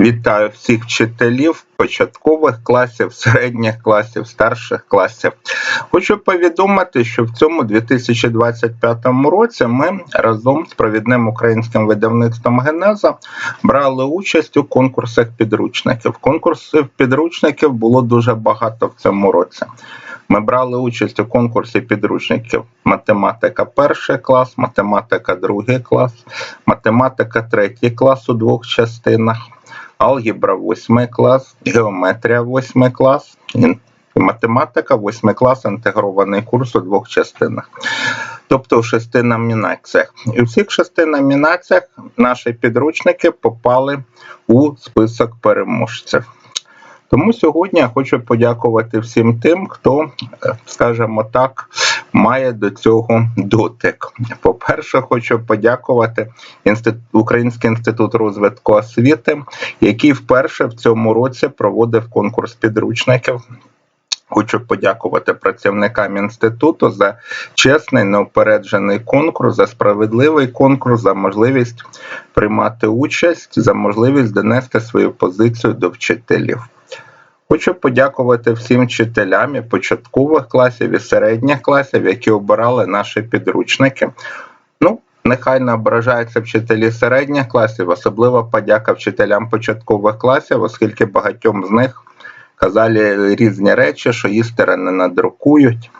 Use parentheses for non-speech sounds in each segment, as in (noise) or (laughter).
Вітаю всіх вчителів початкових класів, середніх класів, старших класів. Хочу повідомити, що в цьому 2025 році ми разом з провідним українським видавництвом Генеза брали участь у конкурсах підручників. Конкурсів підручників було дуже багато в цьому році. Ми брали участь у конкурсі підручників математика перший клас, математика другий клас, математика третій клас у двох частинах, алгебра восьмий клас, геометрія восьмий клас, математика восьмий клас, інтегрований курс у двох частинах. Тобто в шести номінаціях. І у всіх шести номінаціях наші підручники попали у список переможців. Тому сьогодні я хочу подякувати всім тим, хто, е, скажімо так, має до цього дотик. По-перше, хочу подякувати Український інститут розвитку освіти, який вперше в цьому році проводив конкурс підручників. Хочу подякувати працівникам інституту за чесний неупереджений конкурс, за справедливий конкурс, за можливість приймати участь, за можливість донести свою позицію до вчителів. Хочу подякувати всім вчителям і початкових класів і середніх класів, які обирали наші підручники. Ну, нехай не вчителі середніх класів, особливо подяка вчителям початкових класів, оскільки багатьом з них казали різні речі, що їстери не надрукують.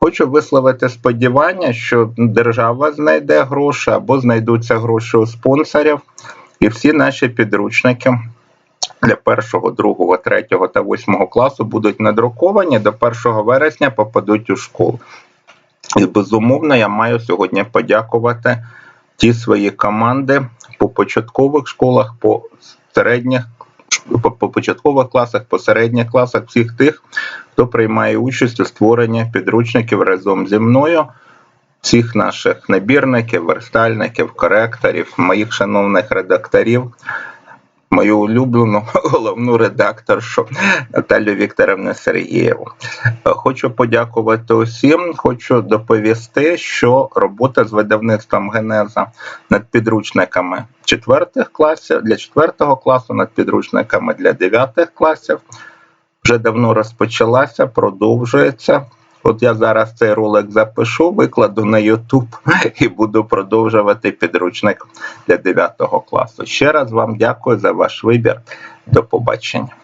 Хочу висловити сподівання, що держава знайде гроші або знайдуться гроші у спонсорів, і всі наші підручники для першого, другого, третього та восьмого класу будуть надруковані до 1 вересня попадуть у школу. І безумовно, я маю сьогодні подякувати ті свої команди по початкових школах, по середніх, по, по початкових класах, по середніх класах, всіх тих, хто приймає участь у створенні підручників разом зі мною. Всіх наших набірників, верстальників, коректорів, моїх шановних редакторів мою улюблену (laughs) головну редакторшу Наталію Вікторовну Сергієву. Хочу подякувати усім. Хочу доповісти, що робота з видавництвом Генеза над підручниками четвертих класів для четвертого класу, над підручниками для дев'ятих класів вже давно розпочалася, продовжується. От я зараз цей ролик запишу, викладу на YouTube (laughs) і буду продовжувати підручник для 9 класу. Ще раз вам дякую за ваш вибір. До побачення.